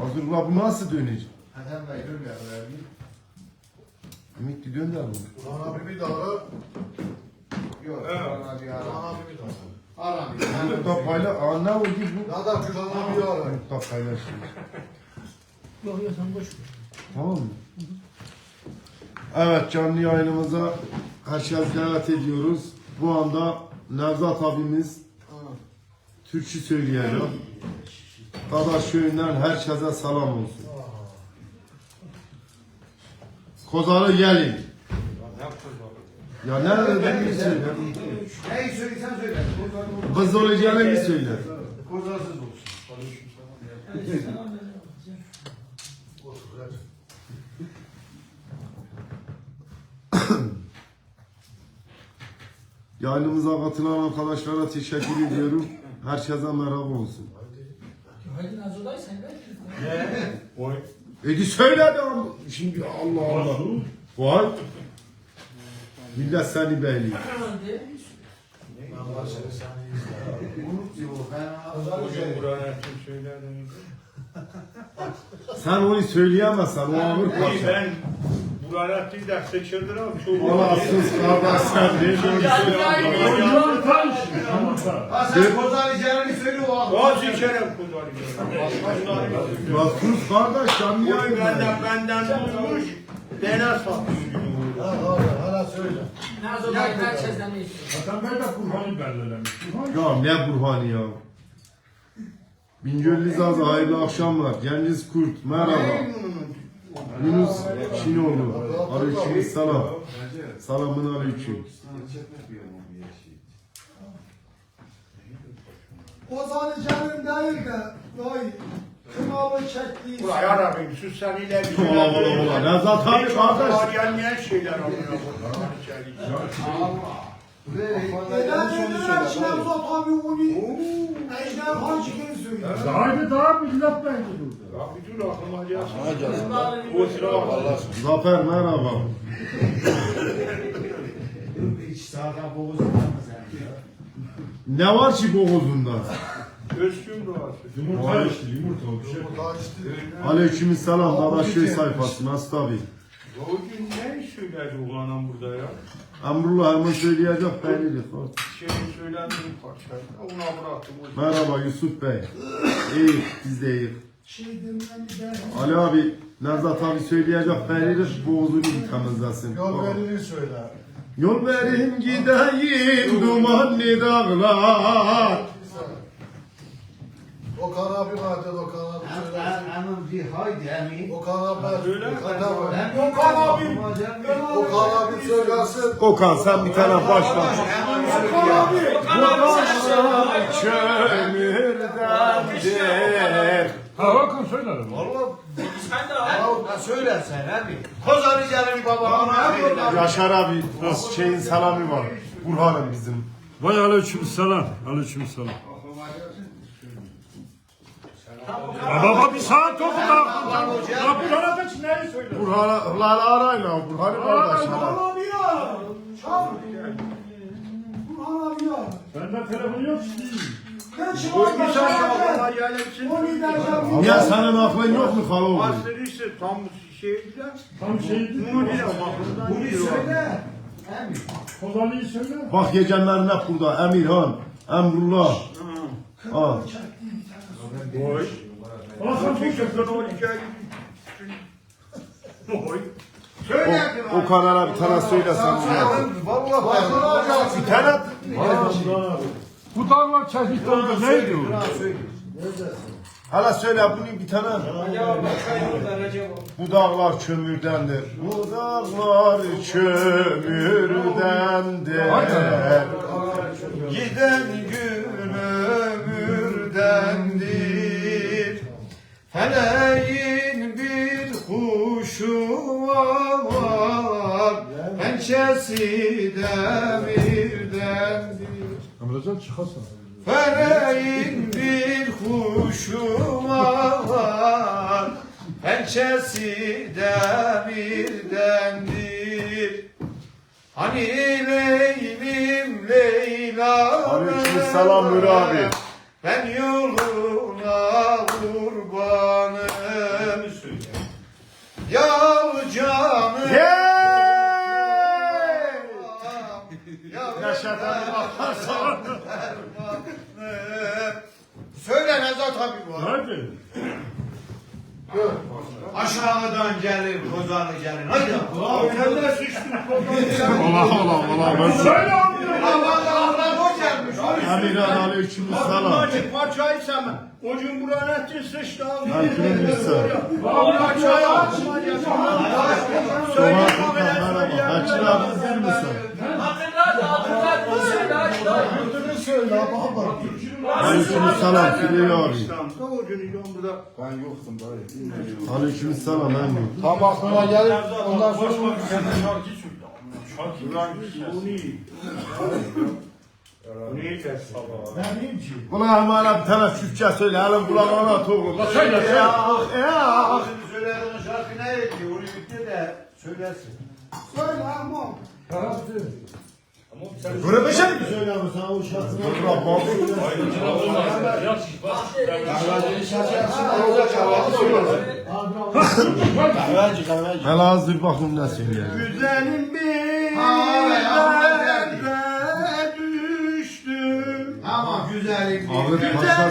Hazırla bu nasıl dönecek? Hatem Bey dönmeyelim. Ümit bir dönder bunu. Ulan abi bir daha. Yok. Evet. Ulan abi ya. Ulan abi bir daha. Ara bir. Yurtta payla... Aa ne oldu bu? Daha da Gülhan abi ara. Yurtta paylaşıyor. Yok yok sen boş ver. Tamam mı? Evet canlı yayınımıza herkes ziyaret ediyoruz. Bu anda Nevzat abimiz Türkçü söyleyecek. Dadaş köyünden herkese selam olsun. Kozarı gelin. Ya nerede dediğini söyle. Neyi söylesen söyle. Kız olacağını bir söyle. Kozarsız olsun. Yayınımıza katılan arkadaşlara teşekkür ediyorum. Herkese merhaba olsun. Hadi Nazo'day sen ver. Oy. Edi söyledi ama şimdi Allah Allah. Vay. Millet seni beğeniyor. Hadi. Allah seni seni Unut diyor. Ben Bugün Kur'an kim söyler miydi? Sen onu söyleyemezsen o ağır ben Değil de seçildir abi. Çok Olasız kardeş sen değil mi? Ha sen söyle o adam. Bazı içerem Kur'an'ı. Ya sus kardeş canlı Oy yayın. benden benden bulmuş. Dena satmış. Ha hala hala söyle. Nazo'day herkesten ne istiyor? Zaten ben de Kur'an'ı belirlemiş. Ya ne Burhan'ı ya. Bingöl Lizazi hayırlı akşamlar. Cengiz Kurt merhaba. Yunus Şinoğlu. Aleyküm selam. Salamın aleyküm. Ozan Can'ın değil de vay kınalı çektiği Ulan yarabbim sus sen ileri. Ola ola ola. Nevzat abi kardeş. Var gelmeyen şeyler alıyor. Neden dediler ki Nevzat abi onu Ejder Hacı'nı söylüyor. Daha daha millet bence burada. Ya dur aklıma gelsin. O silah Allah. Zafer merhaba. Hiç sen ya? Ne var ki boğazında? Özgün duası. Yumurta işte yumurta o bir şey. Daha işte. Aleyküm selam. Dadaşköy sayfası. Nasıl tabi? O gün ne söyledi ulanam burada ya? Emrullah hemen söyleyecek bellidir. Şey söyledim parçayı. Ona bıraktım. O Merhaba Yusuf Bey. İyi, biz de iyi. Ali abi, Nevzat abi söyleyecek bellidir. Boğazını yıkamızlasın. Yol verini söyle. Yol verin gideyim dumanlı dağlar. Okan abi vardı Okan abi söylesin. Aman bir haydi emin. Okan abi. Söyle. Okan abi. Ben Okan abi. Okan abi söylesin. Okan sen bir tane başla. kömürdendir. Ha bakın söylerim. Valla. Sen de Ya söylersen abi. Kozan babamın abi. Yaşar abi, şeyin selamı var. Burhan'ım bizim. Vay aleyküm selam. Aleyküm selam. Ya baba bir saat oldu da. Ya bu arada neyi söyle? Burhan'ı Lala arayla, Burhan'ı kardeş. Burhan abi ya. Çal. Burhan abi ya. Bende telefon yok ki. Sonra gelirsin. O liderden Niye senin aklın yok mu Kaloğlu? Bastırırsa tam şeyden. Tam şey Bunu bile bakımdan Bunu söyle. Kozalıyı söyle. Bak yegenlerin hep burada. Emirhan, Emrullah. Al. Oy. Ama sen bu Çekimden o hikayeyi. Oy. Söyle. O, o kanala bir tane söyle sen. Valla bak. Bir tane. Bu dağlar çekikte oldu. Neydi o? Hala söyle bunu bir tane. Bu dağlar kömürdendir. Bu dağlar kömürdendir. Giden gün ömürdendir. Feleğin bir kuşu var. Pençesi demirdendir. Emrecan çıkasın. Feleğin bir kuşu var. Pençesi demirdendir. Hani Leylim Leyla'nın Aleykümselam Nuri abi. Ben yoluna kurbanım Aşağıdan gelir, kozanı gelir. Hadi. Sen de sıçtın. Allah Allah Allah. Ben Söyle. Allah Allah o gelmiş. Emirhan aleyküm selam. Acı parçayı sevmem. O gün buranın ettin sıçtı ağzını. Erkülüm ise. Parçayı açma. Söyle merhaba. Erçin abi bilir misin? Hatırlat, hatırlat. Bu söyle söyle abi. O gün İlhan'da Ben yoktum dayı. Aleyküm selam Emin. Tam aklıma gelir ondan sonra şarkı söyle. Şarkı tersi? Ulan Emara bir tane Türkçe söyle. Elin kulağına toğul. Söyle söyle. Ya. Söylediğin şarkı ne etti? Onu bitti de söylersin. söyle ama. Böyle bir şey mi söylüyorsun sen o şarkını? Dur bak. Hele hazır bakın ne söylüyor. Güzelim bir abi, derde düştüm. Ama güzelim Abi değil. paşa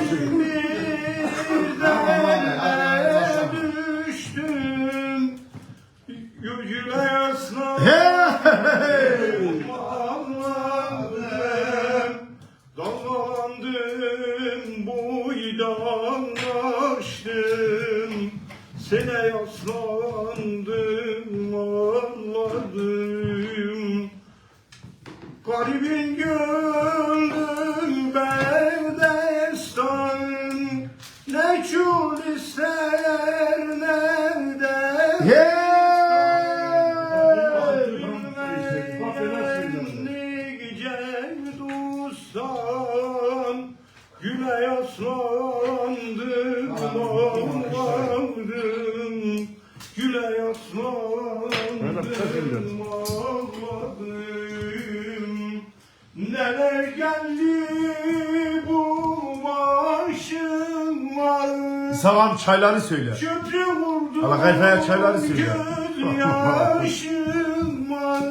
Yaslandım, ağladım. Neler geldi bu başıma. Salam çayları söyle. Köprü vurdu. Allah kayfaya çayları söyle. Gözyaşım var.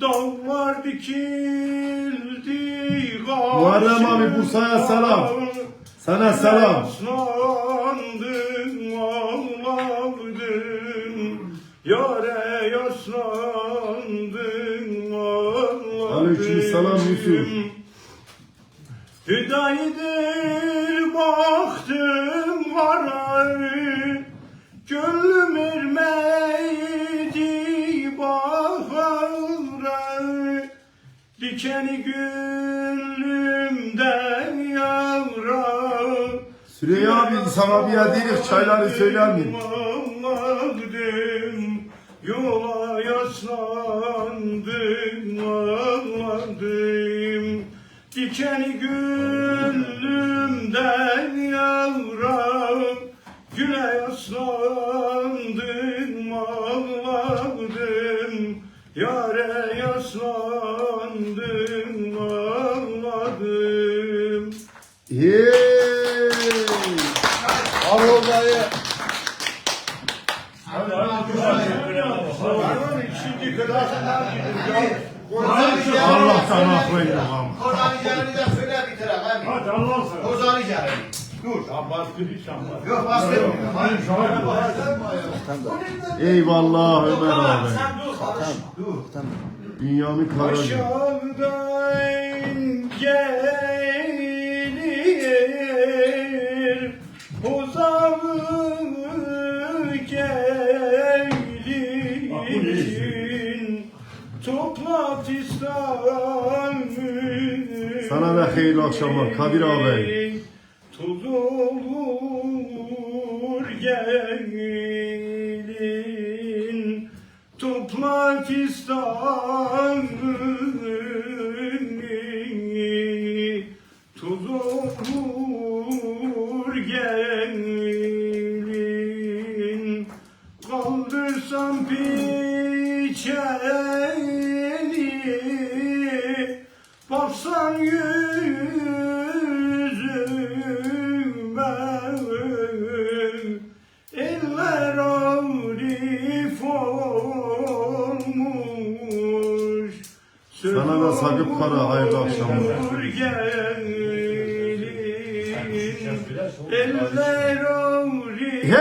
Dallar dikildi. Muharrem abi, Bursa'ya selam. Sana selam. Yusuf. Hüdayidir baktım varay Gönlüm ermeydi bahara Dikeni gönlümden yavra Süreyya abi sana bir değiliz çayları söyler miyim? Yola yaslandım, Dikeni gönlümden yavrum, güle yaslandım, ağladım. Yare yaslandım, ağladım. Al o dayı. Allah'tan affayın gelini de söyle bitirek. Hadi. Hadi Allah'ın seversen. Kozanı gelini. Dur. Yok bastırmıyor. Eyvallah Ömer abi. Sen dur. Bünyamin Karaca. Aşağıdan gelir Uzağı gelin Toplat İslam'ı Sana da hayırlı akşamlar Kadir abi. Tuz olur gelin Toprak İslam'ı Sana da Sagıp Kara, hayırlı akşamlar. Hey!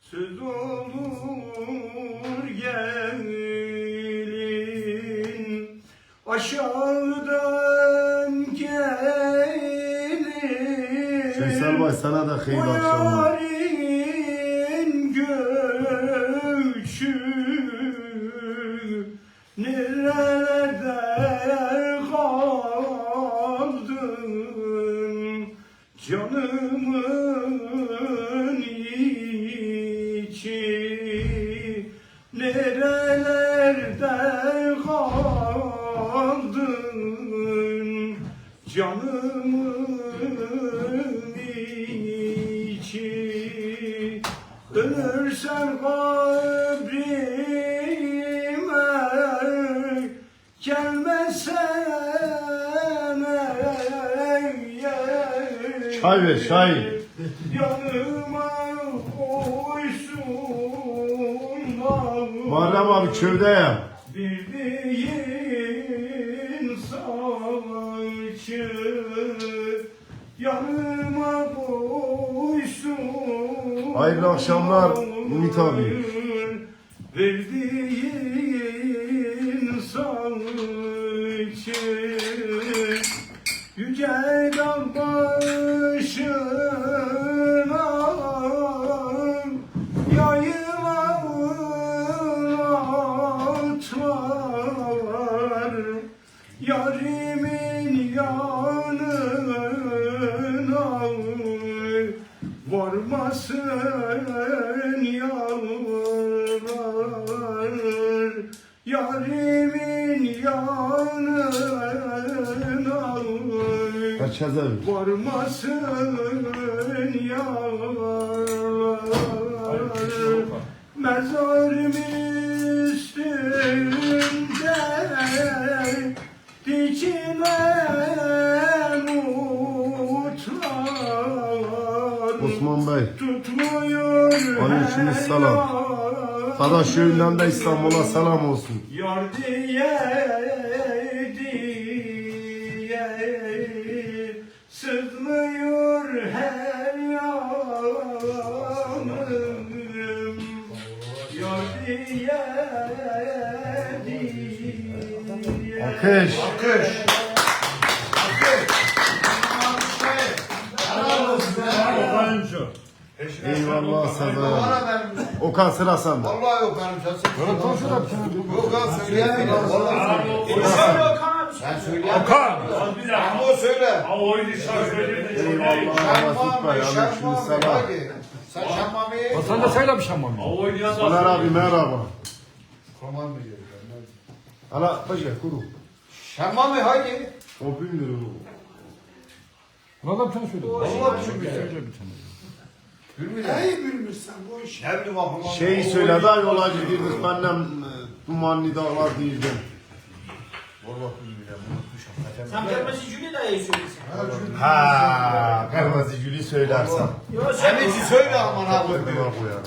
Söz olur gelin aşağıdan gelin Veysel Bay sana da hayırlı akşamlar. Canımın içi Dönersen kabrime gelmesen Çay ver, çay. Yanıma koysunlar Muharrem abi köyde ya. Hayırlı akşamlar Ümit abi. Verdiğin varmasın yalvar Mezarım üstünde dikilen utlar Osman Bey. Tutmuyor Aleyküm selam. Kadaş köyünden de İstanbul'a selam olsun. Yar diye Alkış. Alkış. Okan. Eyvallah sana. Okan sıra sende. Vallahi yok benim sesim. Yok ben söyleyemiyorum. Vallahi Ben söyleyemiyorum. Okan. Bir dakika. Ama o söyle. Ha oyunu şarj söyleyeyim de Eyvallah selam. Hadi. Sen Şemmami'yi... Sen de söyle bir da Soner abi merhaba. Kurban mı diyor? Hala paşa kuru. Şemmami hadi. O bilmiyor onu. Valla bir tane söyle. Vallahi bir şey bilmiyorum. Bilmiyorum. Neyi bilmişsen bu iş. Ne bileyim aklıma. Şey söyledi ha yola gidiyoruz benimle dumanlı dağlar diyeceğim. Vallahi bilmiyorum. Unutmuşum. Sen kırmızı Jüli dayı söylüyorsun. Ha, kırmızı gülü söylersen. Hemici söyle aman abi. Koyma koyarım.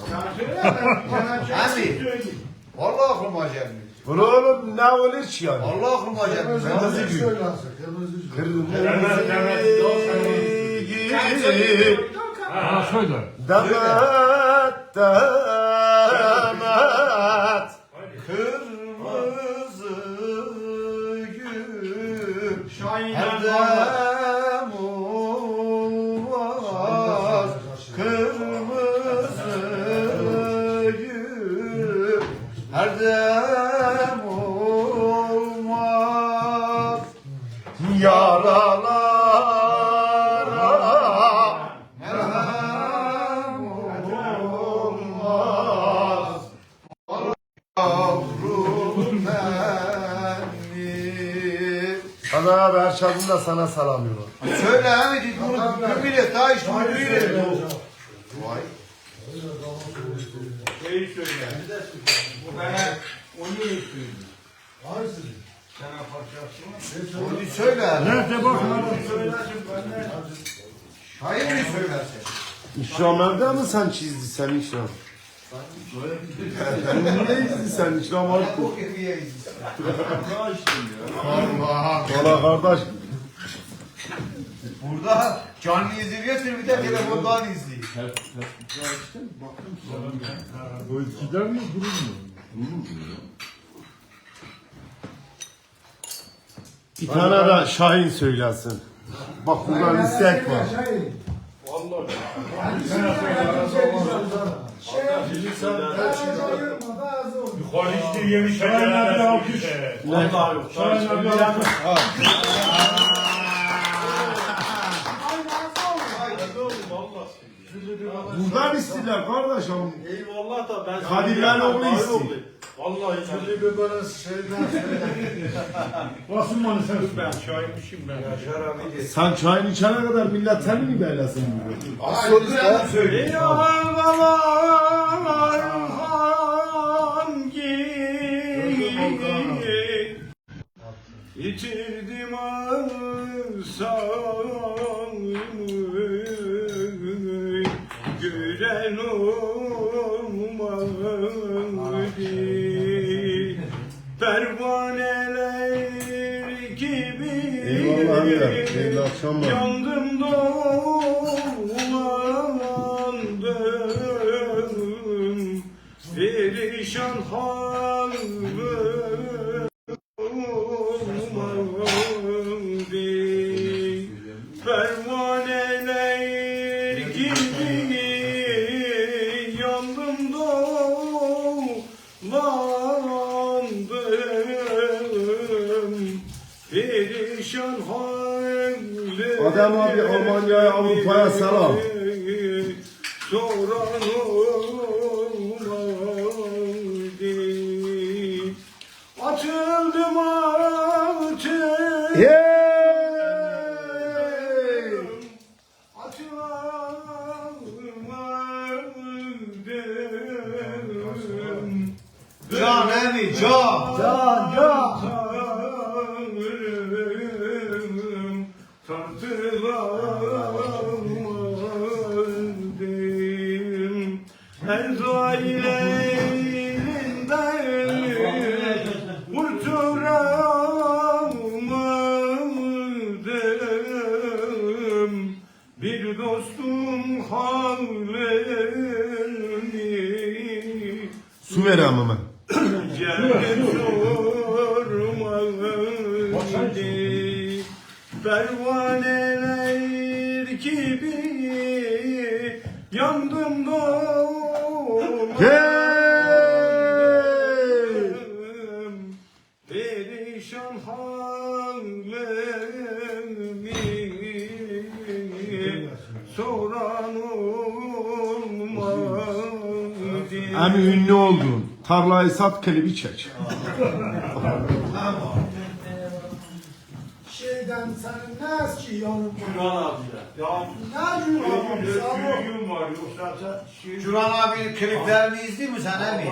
Hemi. Vallahi aklıma gelmiyor. Bunu oğlum ne olur ki yani? Vallahi aklıma gelmiyor. Kırmızı gül. Demez, demez, doğru Kırmızı gül. Ha söyle. Demet, demet. Sana abi her şarkında sana salamıyorlar. Söyle Hamidi bunu bir millet daha işte bunu bilir. Vay. Şeyi söyle. Bu bana onu söylüyor. Sana parçası Onu bir söyle. Nerede bakın Söylersin ben de. Hayır mı söylersin? İkram evde mi sen çizdi sen İkram? Sen sen İkram abi? Bu eviye Valla kardeş Burada canlı izliyorsun bir de telefondan izliyor. Bu gider mi durur mu? Bir tane de Şahin söylesin. Bak burada istek var. Vallahi. Yukarı işte yeni şeyler. alkış. Vallahi yok. Şahin abi alkış. Buradan istiyorlar kardeşim. Eyvallah da ben Kadirler oğlu istiyor. Vallahi Kadir bir böyle şeyden Basın bana sen ben çaymışım ben. Yaşar abi. Sen çayını içene kadar millet seni mi beylesin? Söyle ya babalar hangi İçirdim ansağımı Hayırlı akşamlar. Johnny, John. John, John. Perişan hallerimi Soran olmadı Emi ünlü oldun. Tarlayı sat klibi çek. Şeyden senin ne eski yanın Yunan abiler. Ya Ne gün abi sağ ol. gün var yoksa sen şey... Turan abinin kliplerini izliyor musun sen emi?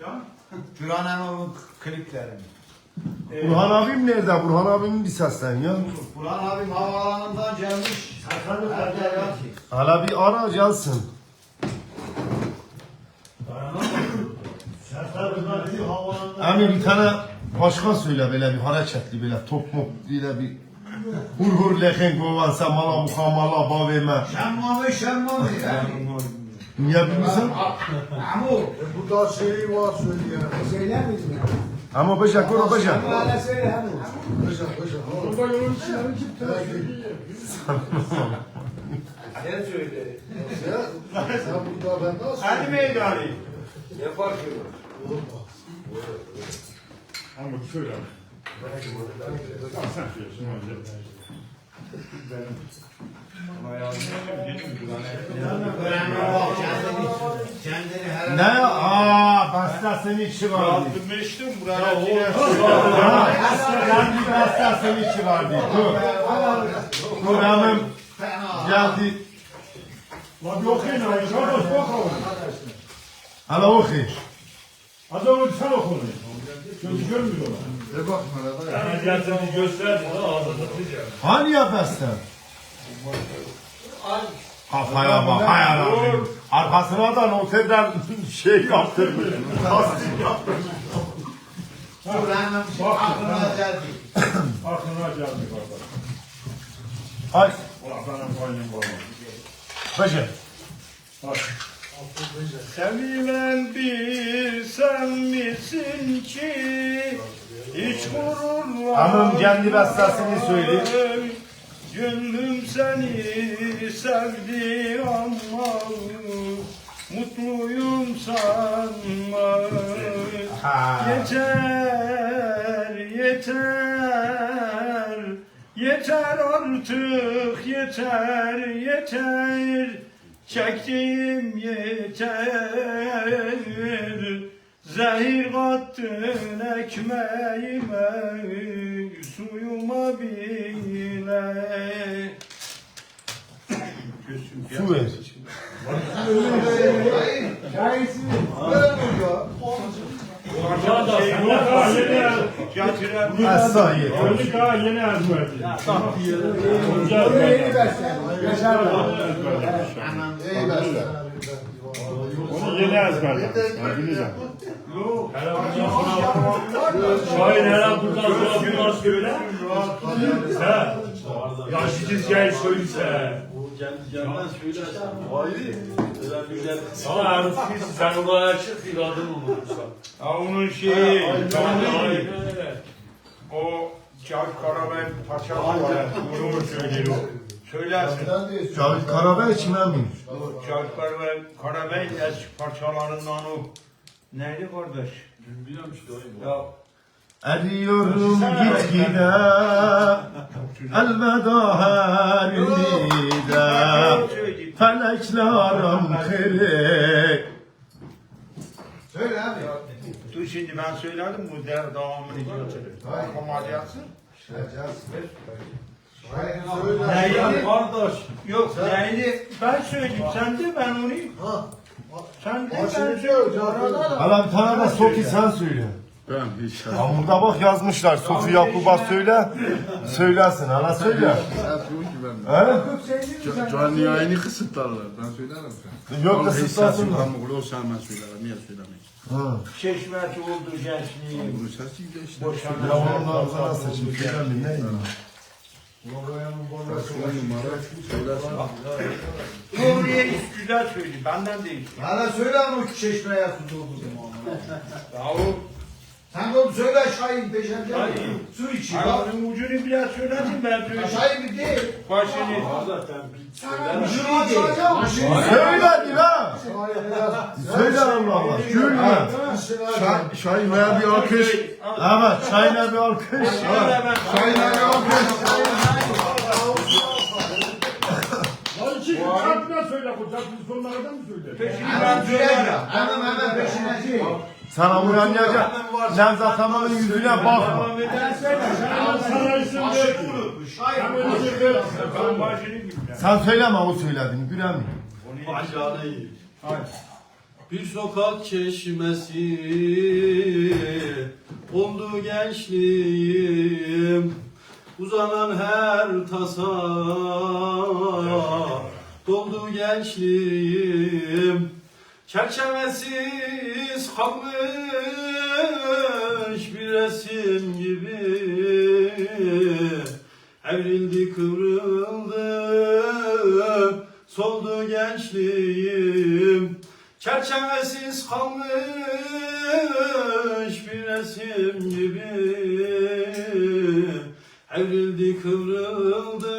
Ya? Turan abinin kliplerini. Burhan abim nerede? Burhan abim bir seslen ya. Turan abim havaalanından gelmiş. Hala bir ara gelsin. Emi bir tane başka söyle böyle bir hareketli böyle top mop böyle bir hur hur lehen kovan sen mala muhamala baveme. Şemmami şemmami. Niye bilmiyorsun? Amu. Burada şey var söyleyelim. Söyler misin? Yolun içinden çıktı. Sen söyle. Sen burada ben nasıl? Hadi meydanı. Ne fark ediyor? Ama söyle. Tamam sen söylüyorsun önce. Ne? Aa, basta seni çıkardı. Aldım içtim buraya. Geldi basta seni çıkardı. Dur. Dur hemen geldi. Lan yok yine. Kardeş bakalım. Hala okey. Adamı sen oku. Gözü görmüyorlar. De bakma. Yani göster. Hani ya basta? Kafaya bak, hay Allah'ım. Arkasına da noterden şey yaptırmış. Tasdik yaptırmış. Turan aklına geldi. Aklına geldi kardeş. Ay. Ulan benim payım var. Bıcır. Sevilen bir sen misin ki hiç gururla Hanım kendi bestesini söyle. Gönlüm seni sevdi ama mutluyum sanma. Yeter yeter yeter artık yeter yeter. Çektiğim yeter Zehir kattın ekmeğime Suyuma bile. Su ver. Essa yeter. Öldük ha yeni ezberdi. Onu yeni ezberledim. Ben bileceğim. Şahin herhalde buradan sonra bunlar söyle. He. Yaşı çizgiyi söylese. Sana Arif sen oraya çık bir olursa. Ha onun şeyi, o Cavit Karabey parça var. Bunu söylüyor. Söylersin. Cavit Karabey kime mi? Cavit Karabey, Karabey eski parçalarından o. Neydi kardeş? Ya Eriyorum git gide Elveda her ümide Feleklerim kırık Söyle abi. Dur şimdi ben söyledim bu der devamını götürür. Komadi yatsın. Neydi? Kardeş. Yok neydi? Ben söyleyeyim. Sen de ben onu. Sen de ben söyleyeyim. Hala bir tane de Sofi sen söyle. Ben inşallah. Ha burada bak yazmışlar Sofi Yakub'a söyle. Söylersin hala söyle. Ben. He? Ca- Canlı yayını kısıtlarlar. Ben söylerim sen. Yok da Vallahi sıslansın sesim mı? pamuklu olsa hemen söylerim. Niye söylemeyiz? Ha. Çeşmeti oldu gençliğim. Bunun sesi geçti. Ya onun ağzına sıçayım. Söylerim neydi? On numara söylersin. Doğruya hiç güzel söyledi. Benden değil. Hala söyle ama o çeşmeye su doldu zaman. Ya o Sen de onu söyle Şahin. Şahin. Su içiyor. bak. Ayağının ucunu biraz söyledin ben söyleyeyim. Şahin bir değil. Başını. Ucunu değil. Söyle lan. Söyle Allah Allah. Gülme. Şah- Şahin veya bir alkış. Evet çayına bir alkış. Şahin'e bir alkış. Kalbine söyle sonuna kadar mı söyle? Peşini ben Hemen söylerim. söyle. Hemen hemen peşine değil. Sana uyanacak. Nevzat Aman'ın yüzüne bakma. Sana isim ver. Hemen isim ver. Ben başını bilmem. Sen söyleme o söylediğini. Gülen mi? Bir sokak çeşmesi oldu gençliğim Uzanan her tasa doldu gençliğim Çerçevesiz kalmış bir resim gibi. Evrildi kıvrıldı soldu gençliğim Çerçevesiz kalmış bir resim gibi. Evrildi kıvrıldı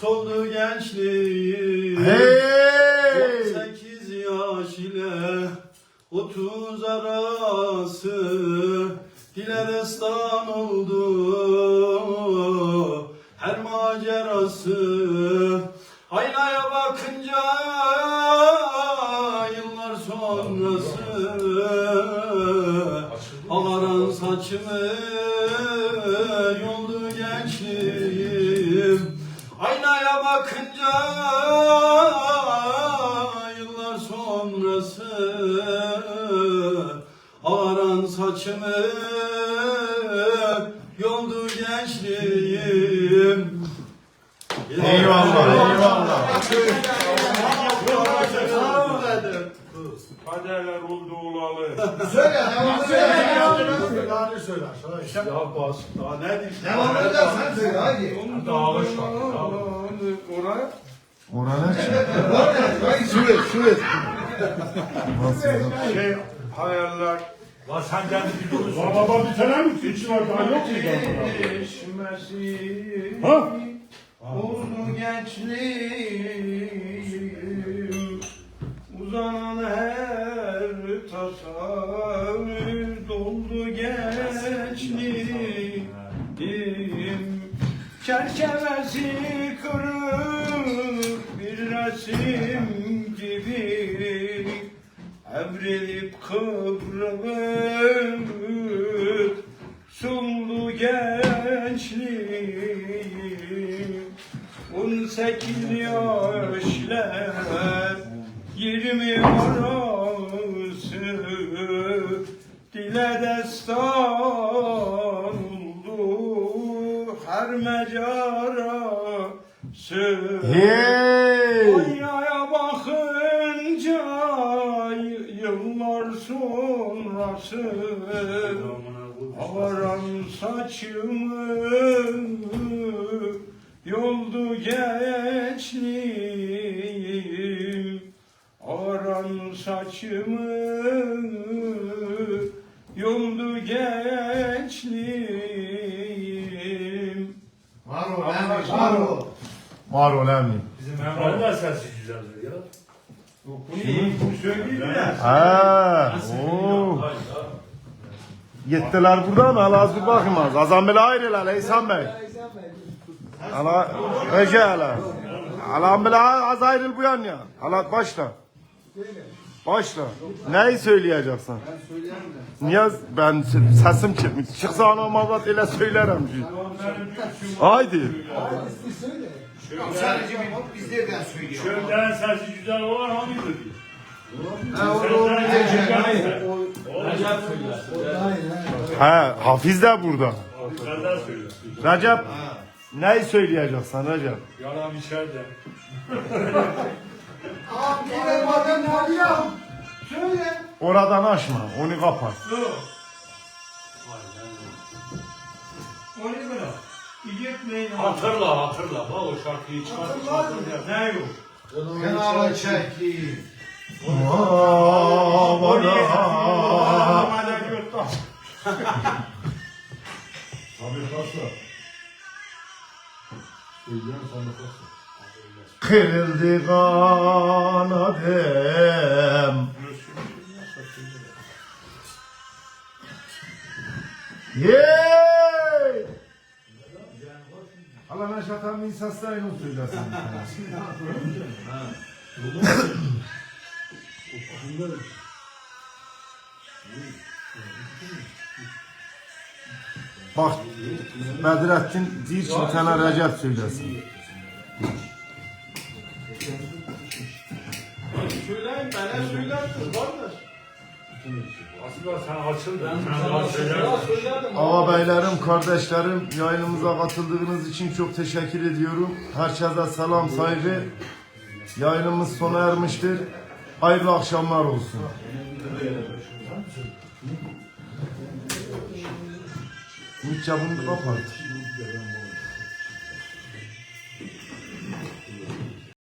soldu gençliğim. Hey! 18 yaş ile 30 arası. Dile destan oldu her macerası. Aynaya bakınca yıllar sonrası. Ağaran saçımı Söyle. söyle. Ya bas. Daha ne diyeyim? Devamını da sen söyle hadi. Dağılış var. Oraya. Orana Süret süret. Nasıl? Şey hayaller. Lan sen kendi konuş. Lan baba bir tane mi? Hiç var daha yok muydu? Değişmesi. Ha? Oldu gençliğim Uzanan resim gibi Evrilip kıvrılıp Sundu gençliğim 18 yaşlar 20 arası Dile destan oldu her mecarası Hey! Y- yıllar sonrası Avaran saçımı yoldu gençliğim Avaran saçımı yoldu gençliğim Var o lan var o. Var ol. Bizim Emre'nin de sesi güzeldir ya. Bunu iyi söyleyeyim de Ha, oo. Gittiler buradan mı? Hala az bir bakayım az. Azam bile ayrılar Eysan Bey. Hala Ece hala. Hala bile az ayrıl bu yan ya. Hala başla. Başla. Neyi söyleyeceksin? Ben söyleyeyim de. Niye ben sesim çıkmış. Çıksa anam avrat ile söylerim. Haydi. Sadece bir bizlerden söylüyor. Çölden sesi güzel olan hangidir? Ha o. Recep söyler. He, Hafiz de burada. Senden söyler. Recep, neyi söyleyeceksin Recep? Yalan içeride. Abi madem tanıyorum. Söyle. Oradan açma, onu kapat. o ne kadar? Gitmeyin Hatırla hatırla. Bak o şarkıyı çıkartıp hatırla. Ne yok? Kenara çekti. Hadi göster. Kırıldı kanadım. Yeee! Allah Neşat Hanım'ın seslerini söylesin. Bak, Bedrettin deyir ki bir söylesin. Söyleyin bana söylersiniz kardeş. Aslında sen kardeşlerim, yayınımıza katıldığınız için çok teşekkür ediyorum. Herkese selam, saygı. Yayınımız sona ermiştir. Hayırlı akşamlar olsun. Mitça bunu kapat.